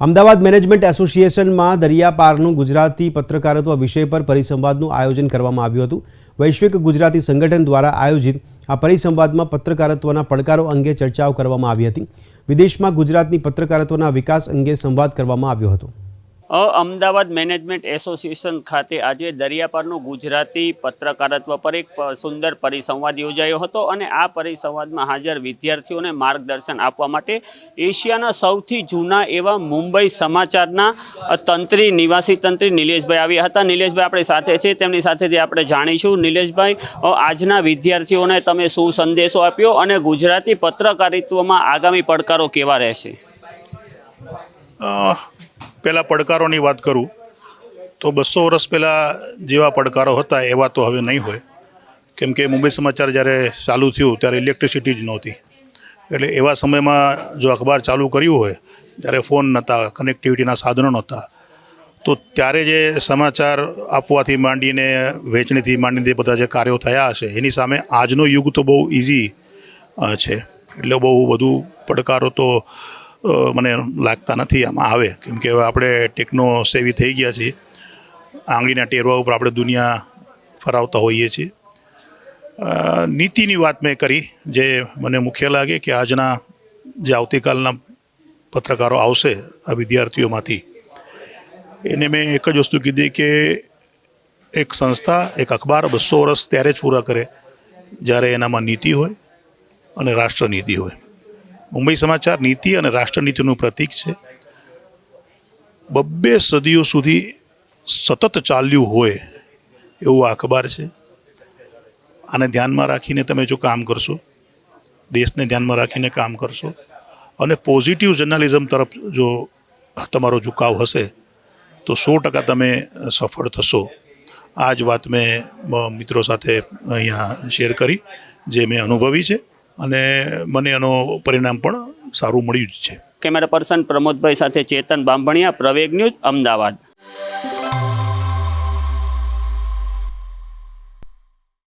Ahmedabad management એસોસિએશનમાં દરિયાપારનું ગુજરાતી પત્રકારત્વ વિષય પર પરિસંવાદનું આયોજન કરવામાં આવ્યું હતું. વૈશ્વિક ગુજરાતી સંગઠન દ્વારા આયોજિત આ પરિસંવાદમાં પત્રકારત્વના પડકારો અંગે ચર્ચાઓ કરવામાં આવી હતી. વિદેશમાં ગુજરાતની પત્રકારત્વના વિકાસ અંગે સંવાદ કરવામાં આવ્યો હતો. અમદાવાદ મેનેજમેન્ટ એસોસિએશન ખાતે આજે દરિયાપારનું ગુજરાતી પત્રકારત્વ પર એક સુંદર પરિસંવાદ યોજાયો હતો અને આ પરિસંવાદમાં હાજર વિદ્યાર્થીઓને માર્ગદર્શન આપવા માટે એશિયાના સૌથી જૂના એવા મુંબઈ સમાચારના તંત્રી, નિવાસી તંત્રી નિલેશભાઈ આવ્યા હતા. નિલેશભાઈ આપણી સાથે છે. તેમની સાથેથી આપણે જાણીશું. નિલેશભાઈ આજના વિદ્યાર્થીઓને તમે શું સંદેશો આપ્યો અને ગુજરાતી પત્રકારિત્વમાં આગામી પડકારો કેવા રહેશે? પહેલાં પડકારોની વાત કરું, તો બસો વર્ષ પહેલાં જેવા પડકારો હતા, એવા તો હવે નહીં હોય. કેમ કે મુંબઈ સમાચાર જ્યારે ચાલુ થયું, ત્યારે ઇલેક્ટ્રિસિટી જ નહોતી. એટલે એવા સમયમાં જો અખબાર ચાલુ કર્યું હોય, ત્યારે ફોન નહોતા કનેક્ટિવિટીના સાધનો નહોતા. તો ત્યારે જે સમાચાર આપવાથી માંડીને, વેચણીથી માંડીને બધા જે કાર્યો થયા હશે, એની સામે આજનો યુગ તો બહુ ઇઝી છે. એટલે બહુ બધું પડકારો તો મને લાગતા નથી આમાં આવે. કેમ કે હવે આપણે ટેકનો સેવી થઈ ગયા છીએ. આંગળીના ટેરવા ઉપર આપણે દુનિયા ફરાવતા હોઈએ છીએ. નીતિની વાત મેં કરી, જે મને મુખ્ય લાગે કે આજના જે આવતીકાલના પત્રકારો આવશે આ વિદ્યાર્થીઓમાંથી, એને મેં એક જ વસ્તુ કીધી કે એક સંસ્થા, એક અખબાર બસો વર્ષ ત્યારે જ પૂરા કરે, જ્યારે એનામાં નીતિ હોય અને રાષ્ટ્રનીતિ હોય. મુંબઈ સમાચાર નીતિ અને રાષ્ટ્રનીતિનું પ્રતીક છે. બબ્બે સદીઓ સુધી સતત ચાલ્યું હોય એવું અખબાર છે. આને ધ્યાનમાં રાખીને તમે જો કામ કરશો, દેશને ધ્યાનમાં રાખીને કામ કરશો અને પોઝિટિવ જર્નાલિઝમ તરફ જો તમારો ઝુકાવ હશે, તો સો ટકા તમે સફળ થશો. આ જ વાત મેં મિત્રો સાથે અહીંયા શેર કરી, જે મેં અનુભવી છે. અને મને એનો પરિણામ પણ સારું મળ્યું જ છે. કેમેરા પર્સન પ્રમોદભાઈ સાથે ચેતન બાંભણિયા, પ્રવેગ ન્યૂઝ, અમદાવાદ.